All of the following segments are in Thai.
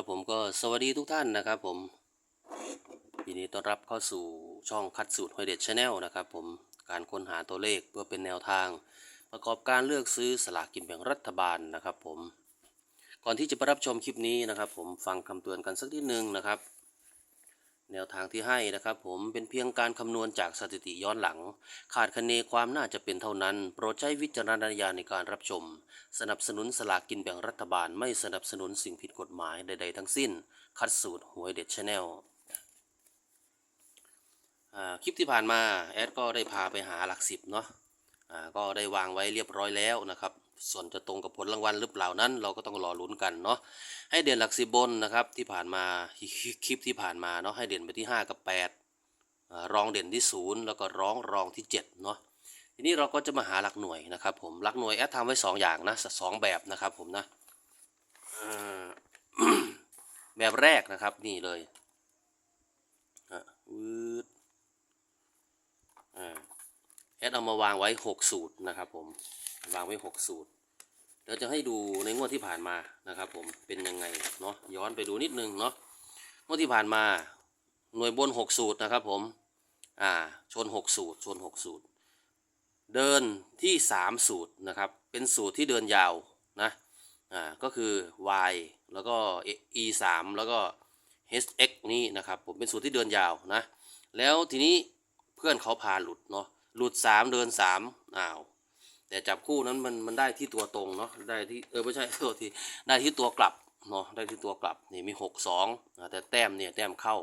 ครับผมก็สวัสดีทุกท่านนะครับผมยินดีต้อนรับเข้าสู่ช่องคัดสูตรหอยเด็ดชาแนลนะครับผมการค้นหาตัวเลขเพื่อเป็นแนวทาง ประกอบการเลือกซื้อสลากกินแบ่งรัฐบาลนะครับผม ก่อนที่จะไปรับชมคลิปนี้นะครับ ผมฟังคำเตือนกันสักนิดนึงนะครับ แนวทางที่ให้นะครับผมเป็นเพียงการคำนวณจากสถิติย้อนหลัง ขาดคะเนความน่าจะเป็นเท่านั้น โปรดใช้วิจารณญาณในการรับชม สนับสนุนสลากกินแบ่งรัฐบาลไม่สนับสนุนสิ่งผิดกฎหมายใดๆทั้งสิ้น คัดสูตรหวยเด็ดชาแนลคลิปที่ผ่านมาแอดก็ได้พาไปหาหลักสิบเนาะอ่าก็ได้วางไว้เรียบร้อยแล้วนะครับ ส่วนจะตรงกับผลรางวัลหรือเปล่านั้น เราก็ต้องรอลุ้นกันเนาะให้เด่นหลักสิบบนนะครับที่ผ่านมาคลิปที่ผ่านมาเนาะให้เด่นไปที่ 5 กับ 8 รองเด่นที่ 0 แล้วก็ร้องรองที่7เนาะทีนี้เราก็จะมาหาหลักหน่วยนะครับผมหลักหน่วยแอดทำไว้ 2 อย่างนะสองแบบนะครับผมนะแบบแรกนะครับนี่เลยอะวืดอ่าแอดเอามาวางไว้ 6 สูตรนะครับผม วางไว้ 6 สูตร เดี๋ยวจะให้ดูในงวดที่ผ่านมานะครับผมเป็นยังไงเนาะย้อนไปดูนิดนึงเนาะงวดที่ผ่านมาหน่วยบน 6 สูตรนะครับผมอ่าชน 6 สูตรชน 6 สูตร เดินที่ 3 สูตรนะครับเป็นสูตรที่เดินยาวนะอ่าก็คือ y แล้วก็ e 3แล้วก็ hx นี่นะครับผมเป็นสูตรที่เดินยาวนะแล้วทีนี้เพื่อนเขาพาหลุดเนาะหลุด 3 เดิน3อ้าว แต่จับคู่นั้นมันมันได้ที่ตัวตรงเนาะได้ที่เออไม่ใช่โทษทีได้ที่ตัวกลับเนาะได้ที่ตัวกลับนี่มีหกสองแต่แต้มเนี่ยแต้มเข้า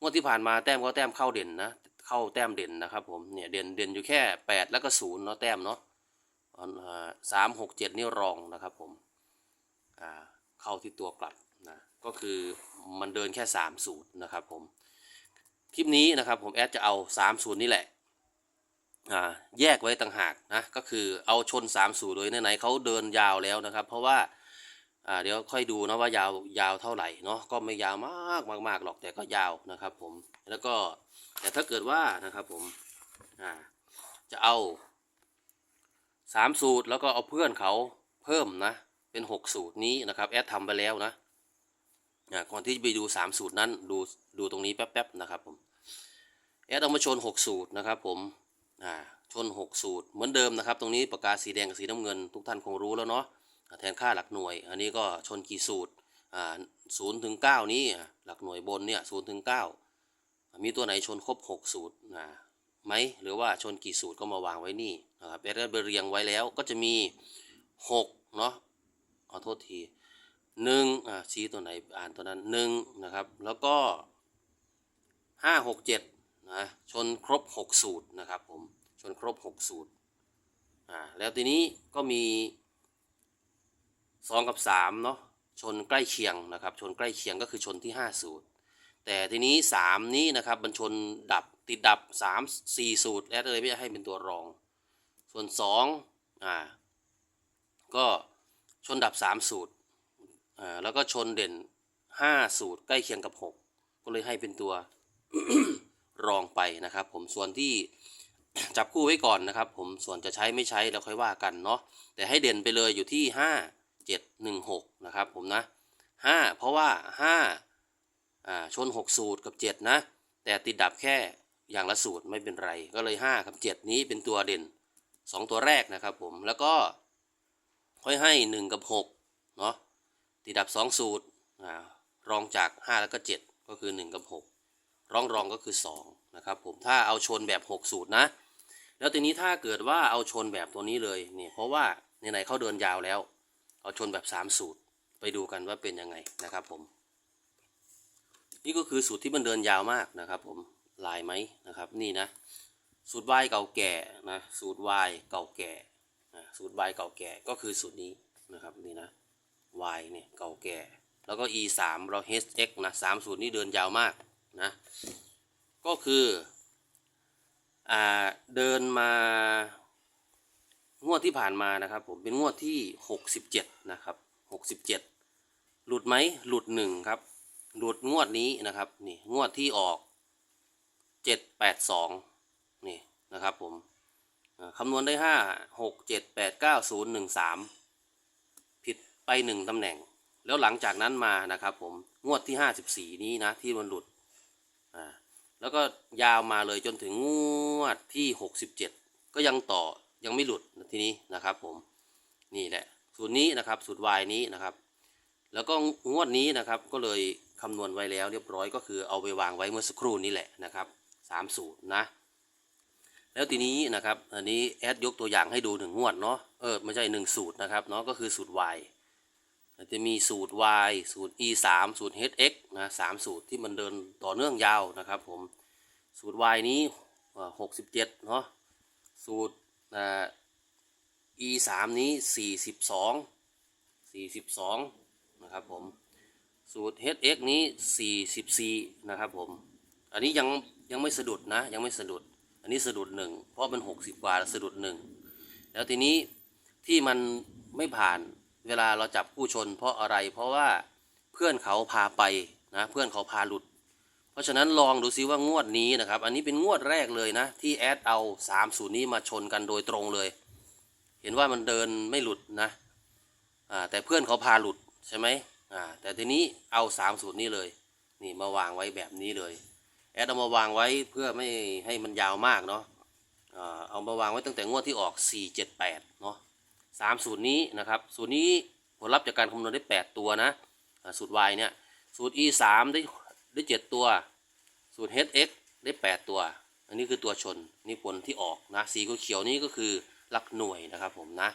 งวดที่ผ่านมาแต้มก็แต้มเข้าเด่นนะเข้าแต้มเด่นนะครับผมเนี่ยเด่นเด่นอยู่แค่แปดแล้วก็ศูนย์เนาะแต้มเนาะสามหกเจ็ดนี่รองนะครับผมอ่าเข้าที่ตัวกลับนะก็คือมันเดินแค่สามสูตรนะครับผมคลิปนี้นะครับผมแอดจะเอาสามสูตรนี่แหละ แยกไว้ต่างหากนะก็คือเอาชน3สูตรเลยไหนๆเขาเดินยาวแล้วนะครับ เพราะว่าเดี๋ยวค่อยดูนะว่ายาวยาวเท่าไหร่เนาะก็ไม่ยาวมากมากมากหรอกแต่ก็ยาวนะครับผมแล้วก็แต่ถ้าเกิดว่านะครับผมจะเอา3สูตรแล้วก็เอาเพื่อนเขาเพิ่มนะเป็น 6 สูตรนี้นะครับแอดทำไปแล้วนะก่อนที่จะไปดู 3 สูตรนั้นดูดูตรงนี้แป๊บๆนะครับผมแอดเอามาชน 6 สูตรนะครับผม อ่าชน 6 สูตร เหมือนเดิมนะครับ ตรงนี้ปากกาสีแดงกับสีน้ำเงิน ทุกท่านคงรู้แล้วเนาะแทนค่าหลักหน่วย อันนี้ก็ชนกี่สูตรอ่าศูนย์ถึงเก้านี้หลักหน่วยบนเนี่ยศูนย์ถึงเก้ามีตัวไหนชนครบ 6 สูตรอ่าไหมหรือว่าชนกี่สูตรก็มาวางไว้นี่นะครับแอดไปเรียงไว้แล้วก็จะมี 6 เนาะขอโทษทีหนึ่งอ่าชี้ตัวไหนอ่านตัวนั้นหนึ่งนะครับ แล้วก็ห้าหกเจ็ด นะชนครบ 6 สูตรนะครับผมชนครบ 6 สูตรอ่าแล้วทีนี้ก็มี 2 กับ3เนาะชนใกล้เคียงนะครับ ชนใกล้เคียงก็คือชนที่ 5 สูตร แต่ทีนี้ 3 นี้นะครับมันชนดับติดดับ 3 4 สูตร แล้วเลยไม่ให้เป็นตัวรอง ส่วน2อ่าก็ชนดับ 3 สูตรอ่าแล้วก็ชนเด่น 5 สูตรใกล้เคียงกับ 6 ก็เลยให้เป็นตัว รองไปนะครับ ผมส่วนที่จับคู่ไว้ก่อนนะครับ ผมส่วนจะใช้ไม่ใช้เราค่อยว่ากันเนาะแต่ให้เด่นไปเลยอยู่ที่ 5 7 1 6 นะครับผมนะ 5 เพราะว่า5อ่าชน 6 สูตรกับ 7 นะ แต่ติดดับแค่อย่างละสูตรไม่เป็นไร ก็เลย 5 กับ 7 นี้เป็นตัวเด่น 2 ตัวแรกนะครับผมแล้วก็ค่อยให้ 1 กับ6เนาะติดดับ 2 สูตรอ่ารองจาก 5 แล้วก็ 7 ก็คือ 1 กับ 6 รองรองก็คือ2นะครับผมถ้าเอาชนแบบ 6 สูตรนะ แล้วทีนี้ถ้าเกิดว่าเอาชนแบบตัวนี้เลยเนี่ยเพราะว่าไหนๆเขาเดินยาวแล้ว เอาชนแบบ 3 สูตรไปดูกันว่าเป็นยังไงนะครับผม นี่ก็คือสูตรที่มันเดินยาวมากนะครับผมลายไหมนะครับนี่นะสูตร y เก่าแก่นะสูตร y เก่าแก่นะสูตร y เก่าแก่ก็คือสูตรนี้นะครับนี่นะ y เนี่ยเก่าแก่ แล้วก็ e 3เรา hx นะสามสูตรนี้เดินยาวมาก นะก็คืออ่าเดินมางวดที่ผ่านมานะครับ ผมเป็นงวดที่ 67 นะครับ 67 หลุดไหมหลุดหนึ่งครับ หลุดงวดนี้นะครับนี่งวดที่ออก 782 นี่นะครับผมคำนวณได้ 5 6 7 8 9 0 1 3 ผิดไป 1ตำแหน่ง แล้วหลังจากนั้นมานะครับผมงวดที่ห้าสิบสี่นี้นะที่มันหลุด แล้วก็ยาวมาเลยจนถึงงวดที่หกสิบเจ็ดก็ยังต่อยังไม่หลุดทีนี้นะครับผมนี่แหละสูตรนี้นะครับสูตร y นี้นะครับ แล้วก็งวดนี้นะครับก็เลยคำนวณไว้แล้วเรียบร้อยก็คือเอาไปวางไว้เมื่อสักครู่นี้แหละนะครับสามสูตรนะแล้วทีนี้นะครับอันนี้แอดยกตัวอย่างให้ดูหนึ่งงวดเนาะเออไม่ใช่หนึ่งสูตรนะครับเนาะก็คือสูตร y จะมีสูตร y สูตร e 3สูตร hx นะสามสูตรที่มันเดินต่อเนื่องยาวนะครับผม สูตร y นี้หกสิบเจ็ดเนาะ สูตรอ่า e 3นี้สี่สิบสองสี่สิบสองนะครับผม สูตร hx นี้สี่สิบสี่นะครับผม อันนี้ยังยังไม่สะดุดนะ ยังไม่สะดุด อันนี้สะดุดหนึ่งเพราะมันหกสิบกว่าสะดุดหนึ่ง แล้วทีนี้ที่มันไม่ผ่าน เวลาเราจับผู้ชน เพราะอะไรเพราะว่าเพื่อนเขาพาไปนะเพื่อนเขาพาหลุด เพราะฉะนั้นลองดูซิว่างวดนี้นะครับ อันนี้เป็นงวดแรกเลยนะ ที่แอดเอาสามศูนย์นี้มาชนกันโดยตรงเลย เห็นว่ามันเดินไม่หลุดนะอ่าแต่เพื่อนเขาพาหลุดใช่ไหมอ่าแต่ทีนี้เอาสามศูนย์นี้เลยนี่มาวางไว้แบบนี้เลย แอดเอามาวางไว้เพื่อไม่ให้มันยาวมากเนาะเอามาวางไว้ตั้งแต่งวดที่ออก 4 7 8 เนาะ สามสูตรนี้นะครับสูตรนี้ผลลัพธ์จากการคำนวณได้ 8 ตัวนะสูตร y เนี่ยสูตร e 3ได้ได้7ตัว สูตร hx ได้ 8 ตัว อันนี้คือตัวชนนี่ผลที่ออกนะสีเขียวนี้ก็คือหลักหน่วยนะครับผมนะ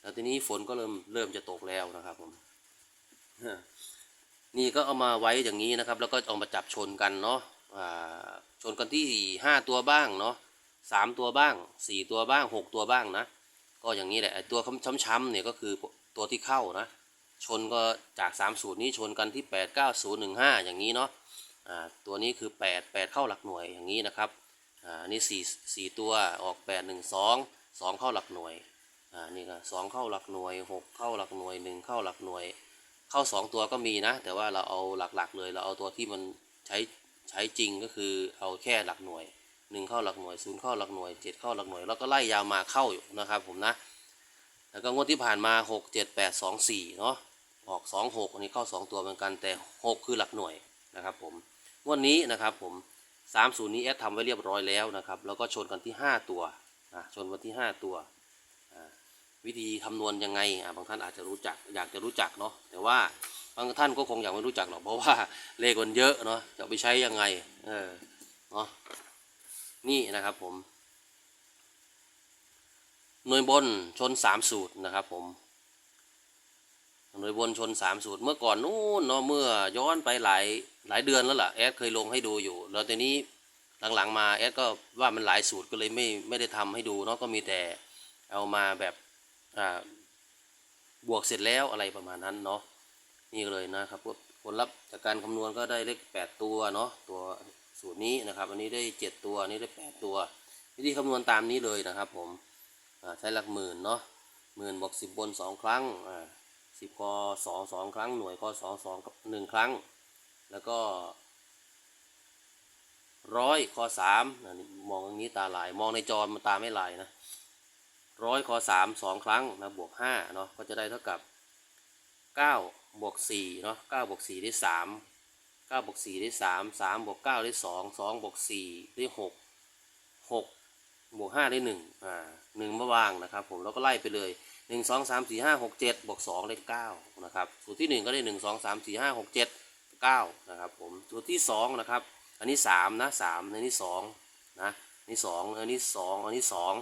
แล้วทีนี้ฝนก็เริ่มเริ่มจะตกแล้วนะครับผมนี่ก็เอามาไว้อย่างนี้นะครับ แล้วก็เอามาจับชนกันเนาะชนกันที่ห้าตัวบ้างเนาะสามตัวบ้างสี่ตัวบ้างหกตัวบ้างนะ ก็อย่างนี้แหละตัวช้ำๆเนี่ยก็คือตัวที่เข้านะ ชนก็จากสามสูตรนี้ชนกันที่แปดเก้าศูนย์หนึ่งห้าอย่างนี้เนาะตัวนี้คือแปดแปดเข้าหลักหน่วยอย่างนี้นะครับอันนี่สี่สี่ตัวออกแปดหนึ่งสองสองเข้าหลักหน่วยอ่านี่ก็สองเข้าหลักหน่วยหกเข้าหลักหน่วยหนึ่งเข้าหลักหน่วย เข้าสองตัวก็มีนะ แต่ว่าเราเอาหลักๆเลยเราเอาตัวที่มันใช้ใช้จริงก็คือเอาแค่หลักหน่วย หนึ่งเข้าหลักหน่วยศูนย์เข้าหลักหน่วยเจ็ดเข้าหลักหน่วย แล้วก็ไล่ยาวมาเข้าอยู่นะครับผมนะ แล้วก็งวดที่ผ่านมาหกเจ็ดแปดสองสี่เนาะออกสองหกอันนี้เข้าสองตัวเหมือนกันแต่หกคือหลักหน่วยนะครับผมงวดนี้นะครับผมสามศูนย์นี้แอดทำไว้เรียบร้อยแล้วนะครับแล้วก็ชนกันที่ห้าตัวอะชนกันที่ห้าตัว วิธีคำนวณยังไงบางท่านอาจจะรู้จักอยากจะรู้จักเนาะแต่ว่าบางท่านก็คงอยากไม่รู้จักหรอกเพราะว่าเลขมันเยอะเนาะจะไปใช้ยังไงเออเนาะ นี่นะครับผม หน่วยบนชนสามสูตรนะครับผม หน่วยบนชนสามสูตร เมื่อก่อนนู้นเนาะเมื่อย้อนไปหลายหลายเดือนแล้วล่ะแอดเคยลงให้ดูอยู่ แล้วทีนี้หลังๆมาแอดก็ว่ามันหลายสูตรก็เลยไม่ไม่ได้ทำให้ดูเนาะก็มีแต่เอามาแบบอ่าบวกเสร็จแล้วอะไรประมาณนั้นเนาะนี่เลยนะครับผลลัพธ์จากการคำนวณก็ได้เลขแปดตัวเนาะตัว สูตรนี้นะครับ อันนี้ได้เจ็ดตัว อันนี้ได้แปดตัว วิธีคำนวณตามนี้เลยนะครับ ผมใช้หลักหมื่นเนาะหมื่นบวกสิบบนสองครั้งสิบกสองสองครั้งหน่วยกสองสองหนึ่งครั้ง แล้วก็ร้อยคอสามมองอย่างนี้ตาลาย มองในจอมันตาไม่ลายนะร้อยคอสามสองครั้งนะบวกห้าเนาะก็จะได้เท่ากับเก้าบวกสี่เนาะเก้าบวกสี่ได้สาม เก้าบวกสี่ได้สามสามบวกเก้าได้สองสองบวกสี่ได้หกหกบวกห้าได้หนึ่งอ่าหนึ่งมาวางนะครับ ผมแล้วก็ไล่ไปเลยหนึ่งสองสามสี่ห้าหกเจ็ดบวกสองได้เก้านะครับสูตรที่หนึ่งก็ได้หนึ่งสองสามสี่ห้าหกเจ็ดเก้านะครับผมสูตรที่สองนะครับอันนี้สามนะสามอันนี้สองนะอันนี้สองอันนี้สองอันนี้สอง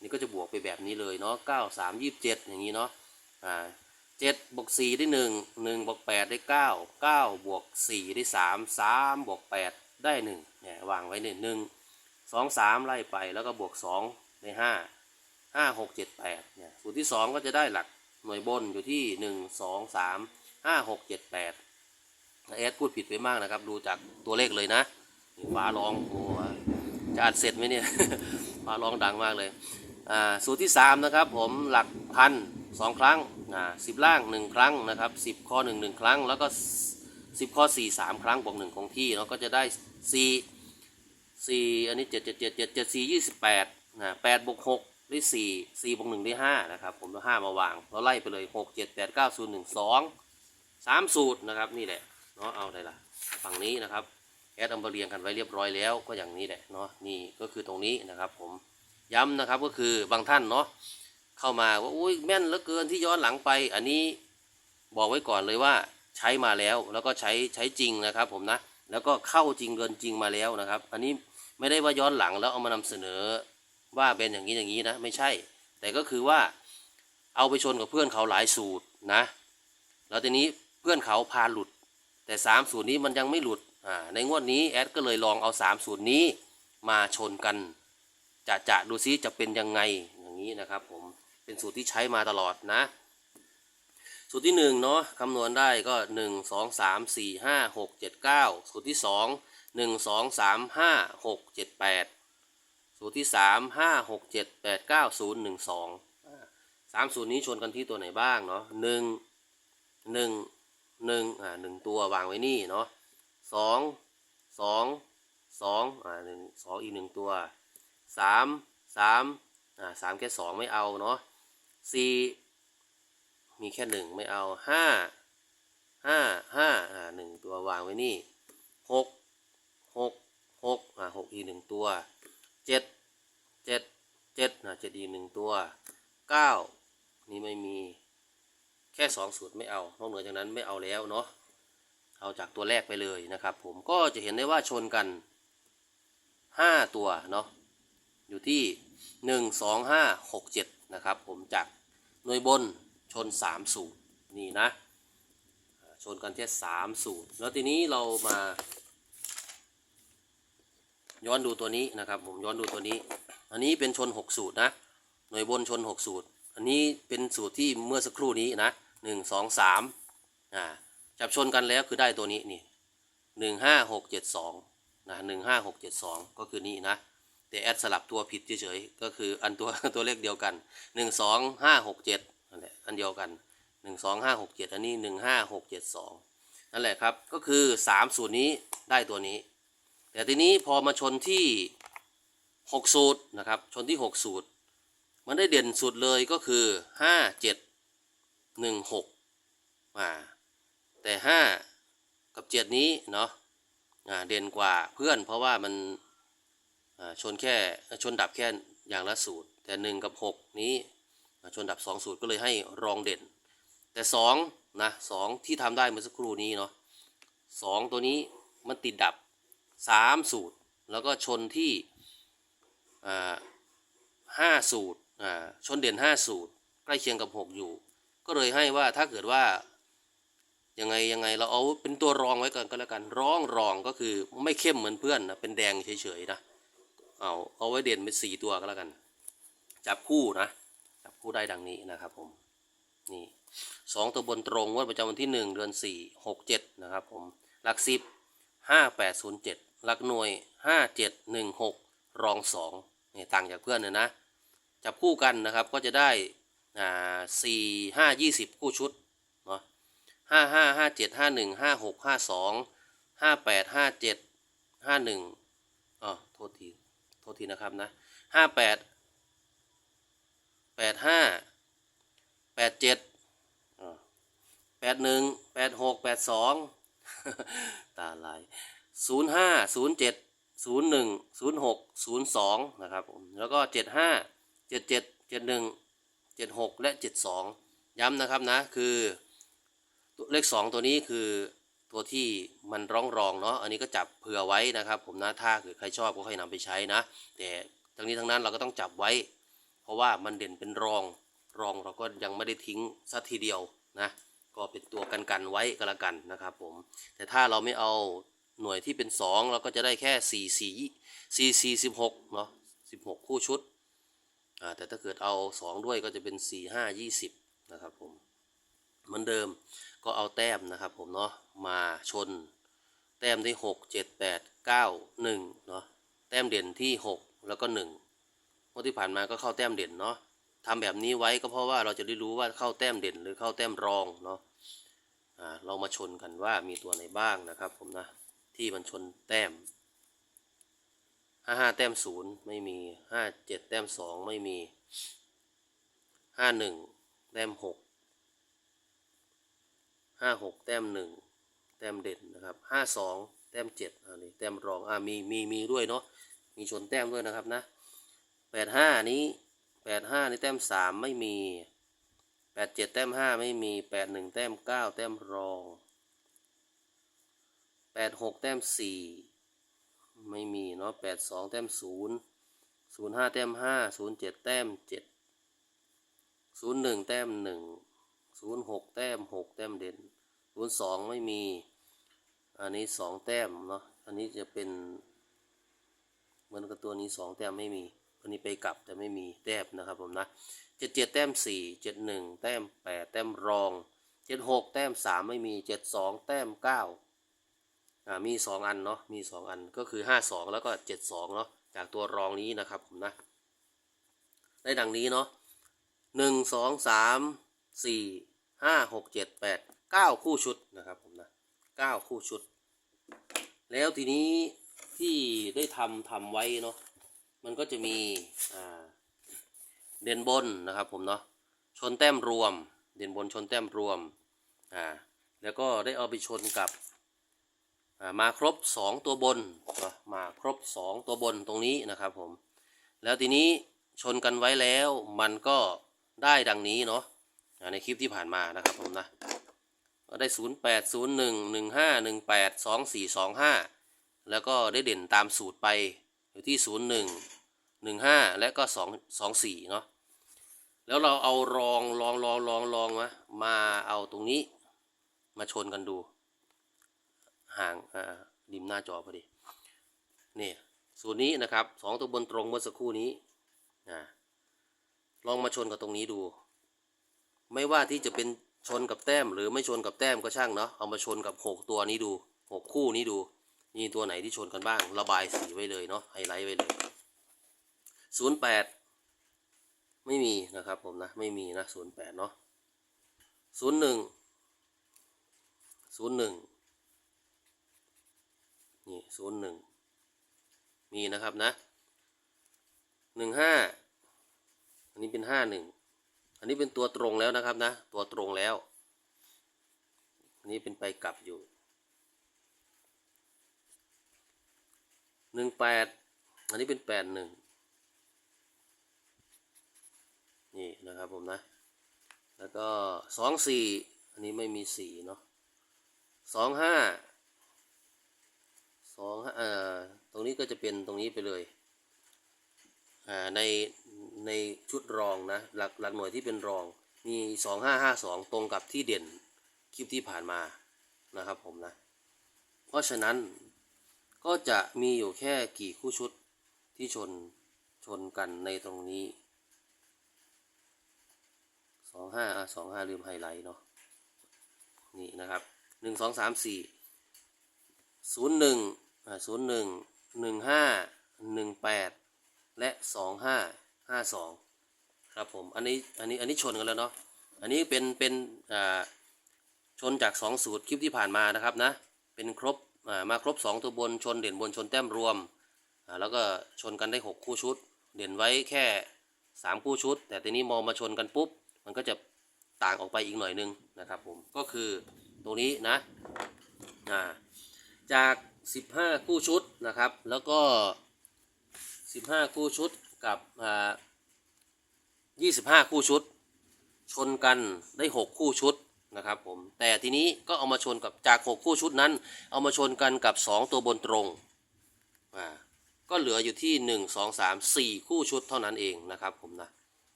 นี่ก็จะบวกไปแบบนี้เลยเนาะเก้าสามยี่สิบเจ็ดอย่างนี้เนาะอ่า เจ็ดบวกสี่ได้หนึ่งหนึ่งบวกแปดได้เก้าเก้าบวกสี่ได้สามสามบวกแปดได้หนึ่งเนี่ยวางไว้หนึ่งหนึ่งสองสามไล่ไปแล้วก็บวกสองได้ห้าห้าหกเจ็ดแปดเนี่ยสูตรที่สองก็จะได้หลักหน่วยบนอยู่ที่หนึ่งสองสามห้าหกเจ็ดแปดแอดพูดผิดไปมากนะครับ ดูจากตัวเลขเลยนะฟ้าร้องโอ้จะอัดเสร็จไหมเนี่ยฟ้าร้องดังมากเลยอ่าสูตรที่สามนะครับผมหลักพัน สองครั้งอ่าสิบล่างหนึ่งครั้งนะครับสิบข้อหนึ่งหนึ่งครั้ง แล้วก็สิบข้อสี่สามครั้งบวกหนึ่งคงที่เราก็จะได้สี่สี่อันนี้เจ็ดเจ็ดเจ็ดเจ็ดเจ็ดสี่ยี่สิบแปดนะแปดบวกหกได้สี่สี่บวกหนึ่งได้ห้านะครับผมเอาห้ามาวาง เราไล่ไปเลยหกเจ็ดแปดเก้าศูนย์หนึ่งสองสามสูตรนะครับนี่แหละเนาะเอาได้ละฝั่งนี้นะครับแอดอามาเรียงกันไว้เรียบร้อยแล้วก็อย่างนี้แหละเนาะนี่ก็คือตรงนี้นะครับผมย้ำนะครับก็คือบางท่านเนาะ เข้ามาว่าอุ้ยแม่นเหลือเกินที่ย้อนหลังไป อันนี้บอกไว้ก่อนเลยว่าใช้มาแล้วแล้วก็ใช้ใช้จริงนะครับ ผมนะแล้วก็เข้าจริงเกินจริงมาแล้วนะครับ อันนี้ไม่ได้ว่าย้อนหลังแล้วเอามานำเสนอว่าเป็นอย่างนี้อย่างนี้นะไม่ใช่ แต่ก็คือว่าเอาไปชนกับเพื่อนเขาหลายสูตรนะ แล้วทีนี้เพื่อนเขาพาหลุด แต่สามสูตรนี้มันยังไม่หลุดอ่าในงวดนี้แอดก็เลยลองเอาสามสูตรนี้มาชนกันจะจะดูซิจะเป็นยังไงอย่างนี้นะครับผม เป็นสูตรที่ใช้มาตลอดนะ สูตรที่หนึ่งเนาะคำนวณได้ก็หนึ่งสองสามสี่ห้าหกเจ็ดเก้าสูตรที่สองหนึ่งสองสามห้าหกเจ็ดแปดสูตรที่สามห้าหกเจ็ดแปดเก้าศูนย์หนึ่งสองสามสูตรนี้ชนกันที่ตัวไหนบ้างเนาะหนึ่งหนึ่งหนึ่งอ่าหนึ่งตัววางไว้นี่เนาะสองสองสองอ่าหนึ่งสองอีกหนึ่งตัวสามสามอ่าสามแค่สองไม่เอาเนาะ สี่มีแค่หนึ่งไม่เอาห้าห้าห้าอ่าหนึ่งตัววางไว้นี่หกหกหกอ่าหกอีกหนึ่งตัวเจ็ดเจ็ดเจ็ดอ่าเจ็ดอีกหนึ่งตัวเก้านี่ไม่มีแค่สองสูตรไม่เอานอกเหนือจากนั้นไม่เอาแล้วเนาะเอาจากตัวแรกไปเลยนะครับ ผมก็จะเห็นได้ว่าชนกันห้าตัวเนาะอยู่ที่หนึ่งสองห้าหกเจ็ด นะครับ ผมจากหน่วยบนชนสามสูตรนี่นะ ชนกันแค่สามสูตร แล้วทีนี้เรามา ย้อนดูตัวนี้นะครับ ผมย้อนดูตัวนี้ อันนี้เป็นชนหกสูตรนะ หน่วยบนชนหกสูตร อันนี้เป็นสูตรที่เมื่อสักครู่นี้นะหนึ่งสองสามอ่าจับชนกันแล้วคือได้ตัวนี้นี่หนึ่งห้าหกเจ็ดสองนะหนึ่งห้าหกเจ็ดสองก็คือนี่นะ แต่แอดสลับตัวผิดเฉยๆก็คืออันตัวตัวเลขเดียวกันหนึ่งสองห้าหกเจ็ดนั่นแหละอันเดียวกันหนึ่งสองห้าหกเจ็ดอันนี้หนึ่งห้าหกเจ็ดสองนั่นแหละครับก็คือสามสูตรนี้ได้ตัวนี้ แต่ทีนี้พอมาชนที่หกสูตรนะครับชนที่หกสูตร มันได้เด่นสุดเลยก็คือห้าเจ็ดหนึ่งหกอ่าแต่ห้ากับเจ็ดนี้เนาะอ่าเด่นกว่าเพื่อนเพราะว่ามัน ชนแค่ชนดับแค่อย่างละสูตร แต่หนึ่งกับหกนี้ชนดับสองสูตรก็เลยให้รองเด่น แต่สองนะสองที่ทำได้เมื่อสักครู่นี้เนาะสองตัวนี้มันติดดับสามสูตร แล้วก็ชนที่ห้าสูตรชนเด่นห้าสูตร ใกล้เคียงกับหกอยู่ ก็เลยให้ว่าถ้าเกิดว่ายังไงยังไงเราเอาเป็นตัวรองไว้ก่อนก็แล้วกันร้องรองก็คือไม่เข้มเหมือนเพื่อนนะเป็นแดงเฉยๆนะ เอาเอาไว้เด่นเป็นสี่ตัวก็แล้วกัน จับคู่นะ จับคู่ได้ดังนี้นะครับผม นี่สองตัวบนตรงงว่าประจำวันที่หนึ่งเดือนสี่หกเจ็ดนะครับผม หลักสิบห้าแปดศูนย์เจ็ดหลักหน่วยห้าเจ็ดหนึ่งหกรองสองนี่ต่างจากเพื่อนเลยนะ จับคู่กันนะครับก็จะได้อ่าสี่ห้ายี่สิบคู่ชุดเนาะห้าห้าห้าเจ็ดห้าหนึ่งห้าหกห้าสองห้าแปดห้าเจ็ดห้าหนึ่งอ๋อโทษที โทษทีนะครับนะห้าแปดแปดห้าแปดเจ็ดแปดหนึ่งแปดหกแปดสองตาลายศูนย์ห้าศูนย์เจ็ดศูนย์หนึ่งศูนย์หกศูนย์สองนะครับแล้วก็เจ็ดห้าเจ็ดเจ็ดเจ็ดหนึ่งเจ็ดหกและเจ็ดสองย้ำนะครับนะคือตัวเลขสองตัวนี้คือ ตัวที่มันร้องรองเนาะอันนี้ก็จับเผื่อไว้นะครับ ผมนะถ้าเกิดใครชอบก็ค่อยนำไปใช้นะ แต่ทั้งนี้ทั้งนั้นเราก็ต้องจับไว้ เพราะว่ามันเด่นเป็นรองรองเราก็ยังไม่ได้ทิ้งสัทีเดียวนะก็เป็นตัวกันกันไว้ก็แล้วกันนะครับผมแต่ถ้าเราไม่เอาหน่วยที่เป็น 2 เราก็จะได้แค่ 4 4 4 4 16เนาะ16 คู่ชุดอ่าแต่ถ้าเกิดเอา 2 ด้วยก็จะเป็น 4 5 20 นะครับผมเหมือนเดิม ก็เอาแต้มนะครับผมเนาะมาชน แต้มที่ 6 7 8 9 1เนาะแต้มเด่นที่ 6 แล้วก็1งวดที่ผ่านมาก็เข้าแต้มเด่นเนาะทำแบบนี้ไว้ก็เพราะว่าเราจะได้รู้ว่าเข้าแต้มเด่นหรือเข้าแต้มรองเนาะอ่าเรามาชนกันว่ามีตัวไหนบ้างนะครับผมนะที่มันชนแต้มห้าห้าแต้มศูนย์ไม่มีห้าเจ็ดแต้มสองไม่มีห้าหนึ่งแต้มหก ห้าหกแต้มหนึ่งแต้มเด่นนะครับห้าสองแต้มเจ็ดอันนี้แต้มรองอ่ามีมีมีด้วยเนาะมีชนแต้มด้วยนะครับนะแปดห้านี้แปดห้านี่แต้มสามไม่มีแปดเจ็ดแต้มห้าไม่มีแปดหนึ่งแต้มเก้าแต้มรองแปดหกแต้มสี่ไม่มีเนาะแปดสองแต้มศูนย์ศูนย์ห้าแต้มห้าศูนย์เจ็ดแต้มเจ็ดศูนย์หนึ่งแต้มหนึ่งศูนย์หกแต้มหกแต้มเด่น ศูนสองไม่มี อันนี้สองแต้มเนาะ อันนี้จะเป็นเหมือนกับตัวนี้สองแต้มไม่มี อันนี้ไปกลับแต่ไม่มีแต้มนะครับผมนะเจ็ดเจ็ดแต้มสี่เจ็ดหนึ่งแต้มแปดแต้มรองเจ็ดหกแต้มสามไม่มีเจ็ดสองแต้มเก้าอ่ามีสองอันเนาะ มีสองอันก็คือห้าสองแล้วก็เจ็ดสองเนาะจากตัวรองนี้นะครับผมนะ ได้ดังนี้เนาะหนึ่งสองสามสี่ห้าหกเจ็ดแปด เก้าคู่ชุดนะครับผมนะเก้าคู่ชุด แล้วทีนี้ที่ได้ทำทำไว้เนาะมันก็จะมีเด่นบนนะครับผมเนาะชนแต้มรวม เด่นบนชนแต้มรวมอ่าแล้วก็ได้เอาไปชนกับมาครบ 2 ตัวบนมาครบ 2 ตัวบนตรงนี้นะครับผม แล้วทีนี้ชนกันไว้แล้วมันก็ได้ดังนี้เนาะในคลิปที่ผ่านมานะครับผมนะ ก็ได้ 0 8 0 1 1 5 1 8 2 4 2 5 แล้วก็ได้เด่นตามสูตรไปอยู่ที่ 0 1 1 5 และก็ 2 2 4 เนาะแล้วเราเอารองลองลองลองลองมามาเอาตรงนี้ มาชนกันดู ห่างอ่าริมหน้าจอพอดีนี่สูตรนี้นะครับสองตัวบนตรงเมื่อสักครู่นี้อ่าลองมาชนกับตรงนี้ดู ไม่ว่าที่จะเป็น ชนกับแต้มหรือไม่ชนกับแต้มก็ช่างเนาะเอามาชนกับหกตัวนี้ดูหกคู่นี้ดูมีตัวไหนที่ชนกันบ้าง ระบายสีไว้เลยเนาะไฮไลท์ไว้เลยศูนย์แปดไม่มีนะครับผมนะไม่มีนะศูนย์แปดเนาะศูนย์หนึ่งศูนย์หนึ่งนี่ศูนย์หนึ่งมีนะครับนะหนึ่งห้าอันนี้เป็นห้าหนึ่ง อันนี้เป็นตัวตรงแล้วนะครับนะ ตัวตรงแล้ว อันนี้เป็นไปกลับอยู่หนึ่งแปดอันนี้เป็นแปดหนึ่งนี่นะครับผมนะ แล้วก็สองสี่อันนี้ไม่มีสี่เนาะสองห้าสองเอ่อตรงนี้ก็จะเป็นตรงนี้ไปเลยอ่าใน ในชุดรองนะหลักหลักหน่วยที่เป็นรองมีสองห้าห้าสองตรงกับที่เด่นคลิปที่ผ่านมานะครับผมนะ เพราะฉะนั้นก็จะมีอยู่แค่กี่คู่ชุดที่ชนชนกันในตรงนี้สองห้าสองห้าลืมไฮไลท์เนาะนี่นะครับหนึ่งสองสามสี่ศูนย์หนึ่งศูนย์หนึ่งหนึ่งห้าหนึ่งแปดและสอง ห้าสองครับผม อันนี้ อันนี้ อันนี้ชนกันแล้วเนาะ อันนี้เป็น เป็น อ่า ชนจากสองสูตรคลิปที่ผ่านมานะครับนะ เป็นครบ อ่า มาครบสองตัวบน ชนเด่นบน ชนแต้มรวม อ่า แล้วก็ชนกันได้หกคู่ชุด เด่นไว้แค่สามคู่ชุด แต่ทีนี้มองมาชนกันปุ๊บ มันก็จะต่างออกไปอีกหน่อยนึงนะครับผม ก็คือตรงนี้นะ อ่า จาก15คู่ชุดนะครับ แล้วก็15คู่ชุด กับอ่า25คู่ชุด ชนกันได้6คู่ชุดนะครับผมแต่ทีนี้ก็เอามาชนกับจาก6คู่ชุดนั้น เอามาชนกันกับ2ตัวบนตรงอ่าก็เหลืออยู่ที่1 2 3 4คู่ชุดเท่านั้นเองนะครับผมนะ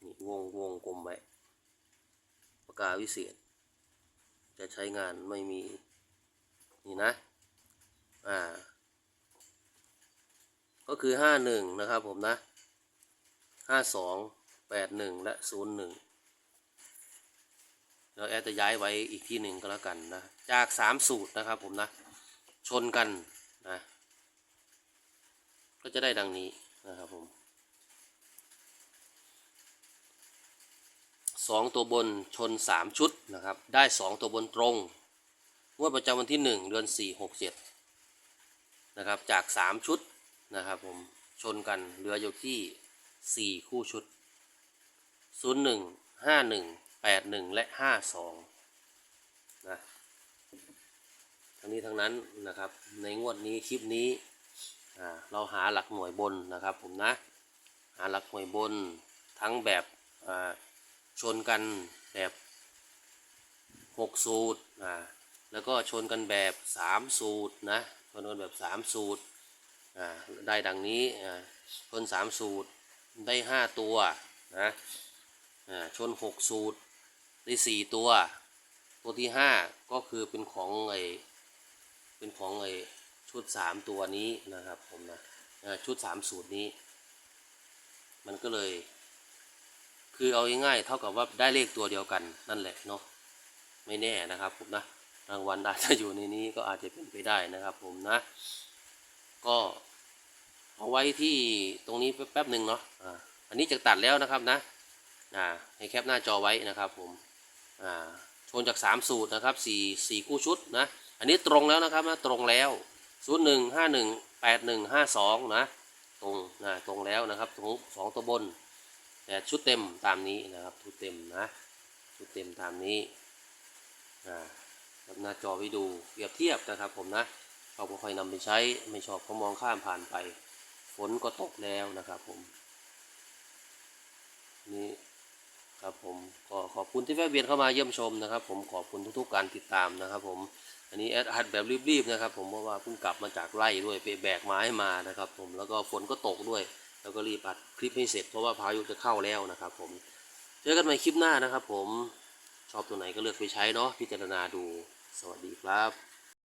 นี่วงวงกลมไว้ปากกาวิเศษ จะใช้งานไม่มี นี่นะ อ่า ก็คือห้าหนึ่งนะครับผมนะห้าสองแปดหนึ่งและศูนย์หนึ่งแล้วแอดจะย้ายไว้อีกที่หนึ่งก็แล้วกันนะ จากสามสูตรนะครับผมนะ ชนกันนะ ก็จะได้ดังนี้นะครับผมสองตัวบนชนสามชุดนะครับ ได้สองตัวบนตรงงวดประจำวันที่หนึ่งเดือนสี่หกเจ็ดนะครับ จาก 3 ชุด นะครับผมชนกันเหลืออยู่ที่ 4 คู่ชุด 01 51 81 และ 52งนี้ทั้งนั้นนะครับในงวดนี้คลิปนี้เราหาหลักหน่วยบนนะครับผมนะหาหลักหน่วยบนทั้งแบบชนกันแบบหกสูตรแล้วก็ชนกันแบบสามสูตรนะชนกันแบบสามสูตร ได้ดังนี้ชนสามสูตรได้ห้าตัวนะชนหกสูตรได้สี่ตัว ตัวที่ห้าก็คือเป็นของไอเป็นของไอชุดสามตัวนี้นะครับผมนะชุดสามสูตรนี้ มันก็เลย คือเอาง่ายๆเท่ากับว่าได้เลขตัวเดียวกันนั่นแหละเนาะไม่แน่นะครับผมนะรางวัลอาจจะอยู่ในนี้ก็อาจจะเป็นไปได้นะครับผมนะ ก็เอาไว้ที่ตรงนี้แป๊บหนึ่งเนาะอ่าอันนี้จะตัดแล้วนะครับนะอ่าให้แคปหน้าจอไว้นะครับผมอ่าชนจาก 3 สูตรนะครับ4 4คู่ชุดนะอันนี้ตรงแล้วนะครับนะตรงแล้ว0 1 5 1 8 1 5 2นะตรงนะตรงแล้วนะครับสองสองตัวบนแต่ชุดเต็มตามนี้นะครับชุดเต็มนะชุดเต็มตามนี้อ่าครับหน้าจอไว้ดูเปรียบเทียบนะครับผมนะ ชอบก็ค่อยนำไปใช้ไม่ชอบก็มองข้ามผ่านไป ฝนก็ตกแล้วนะครับผมนี่ครับผมก็ขอบคุณที่แวะเวียนเข้ามาเยี่ยมชมนะครับ ผมขอบคุณทุกๆการติดตามนะครับผมอันนี้แอดหัดแบบรีบๆนะครับ ผมเพราะว่าเพิ่งกลับมาจากไร่ด้วยไปแบกไม้มานะครับ ผมแล้วก็ฝนก็ตกด้วย แล้วก็รีบอัดคลิปให้เสร็จเพราะว่าพายุจะเข้าแล้วนะครับ ผมเจอกันใหม่คลิปหน้านะครับ ผมชอบตัวไหนก็เลือกไปใช้เนาะพิจารณาดูสวัสดีครับ